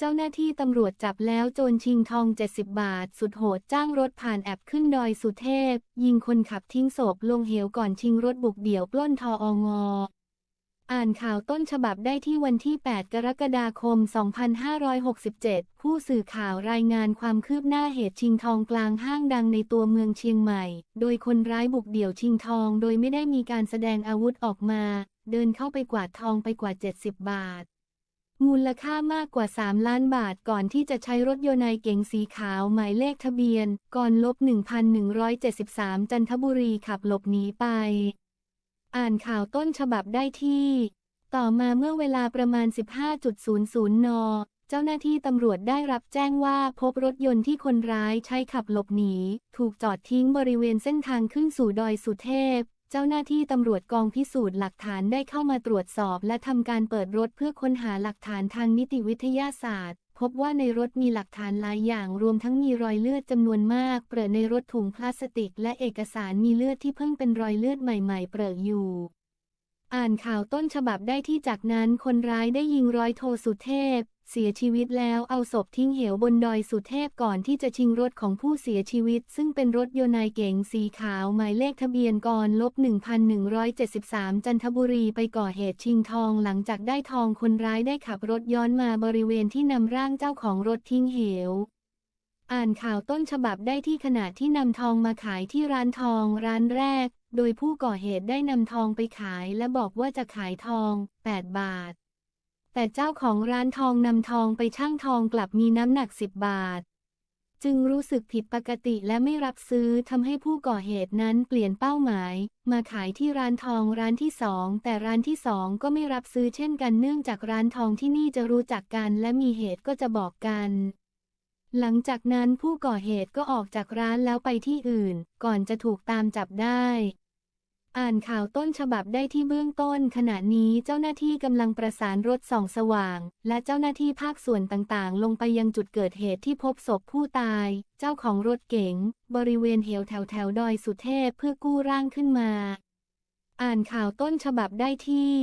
เจ้าหน้าที่ตำรวจจับแล้วโจรชิงทอง 70 บาท สุดโหดจ้างรถผ่านแอบขึ้นดอยสุเทพ ยิงคนขับทิ้งศพลงเหวก่อนชิงรถบุกเดี่ยวปล้นทอองออ่านข่าวต้นฉบับได้ที่วันที่ 8 กรกฎาคม 2567 ผู้สื่อข่าวรายงานความคืบหน้าเหตุชิงทองกลางห้างดังในตัวเมืองเชียงใหม่ โดยคนร้ายบุกเดี่ยวชิงทองโดยไม่ได้มีการแสดงอาวุธออกมา เดินเข้าไปกวาดทองไปกว่า 70 บาท มูลค่ามากกว่า 3 ล้านบาทก่อนที่จะใช้รถยนต์ไอเก๋งสีขาวหมายเลขทะเบียนก่อนลบ 1173 จันทบุรีขับหลบหนีไป อ่านข่าวต้นฉบับได้ที่ ต่อมาเมื่อเวลาประมาณ 15.00 น เจ้าหน้าที่ตำรวจได้รับแจ้งว่าพบรถยนต์ที่คนร้ายใช้ขับหลบหนี ถูกจอดทิ้งบริเวณเส้นทางขึ้นสู่ดอยสุเทพ เจ้าหน้าที่ตำรวจกองพิสูจน์หลักฐานได้เข้ามาตรวจสอบและทำการเปิดรถเพื่อค้นหาหลักฐานทางนิติวิทยาศาสตร์ พบว่าในรถมีหลักฐานหลายอย่างรวมทั้งมีรอยเลือดจำนวนมาก เปรอะในรถถุงพลาสติก และเอกสารมีเลือดที่เพิ่งเป็นรอยเลือดใหม่ๆ เปรอะอยู่ อ่านข่าวต้นฉบับได้ที่จากนั้นคนร้ายได้ยิงร้อยโทสุเทพ เสียชีวิตแล้วเอาศพทิ้งเหวบนดอยสุเทพก่อนที่จะชิงรถของผู้เสียชีวิต ซึ่งเป็นรถยนต์เก๋งสีขาวหมายเลขทะเบียนกรลบ 1173 จันทบุรีไปก่อเหตุชิงทองหลังจากได้ทองคนร้ายได้ขับรถย้อนมาบริเวณที่นำร่างเจ้าของรถทิ้งเหว อ่านข่าวต้นฉบับได้ที่ขณะที่นำทองมาขายที่ร้านทองร้านแรก โดยผู้ก่อเหตุได้นำทองไปขายและบอกว่าจะขายทอง 8 บาท แต่เจ้าของร้านทองนำทองไปชั่งทองกลับมีน้ำหนัก10บาท จึงรู้สึกผิดปกติและไม่รับซื้อทำให้ผู้ก่อเหตุนั้นเปลี่ยนเป้าหมาย มาขายที่ร้านทองร้านที่สองแต่ร้านที่สองก็ไม่รับซื้อเช่นกันเนื่องจากร้านทองที่นี่จะรู้จักกันและมีเหตุก็จะบอกกันหลังจากนั้นผู้ก่อเหตุก็ออกจากร้านแล้วไปที่อื่น ก่อนจะถูกตามจับได้ อ่านข่าวต้นฉบับได้ที่เบื้องต้น ขณะนี้เจ้าหน้าที่กำลังประสานรถส่องสว่าง และเจ้าหน้าที่ภาคส่วนต่างๆ ลงไปยังจุดเกิดเหตุที่พบศพผู้ตาย เจ้าของรถเก๋ง บริเวณเหวแถวแถวๆดอยสุเทพเพื่อกู้ร่างขึ้นมา อ่านข่าวต้นฉบับได้ที่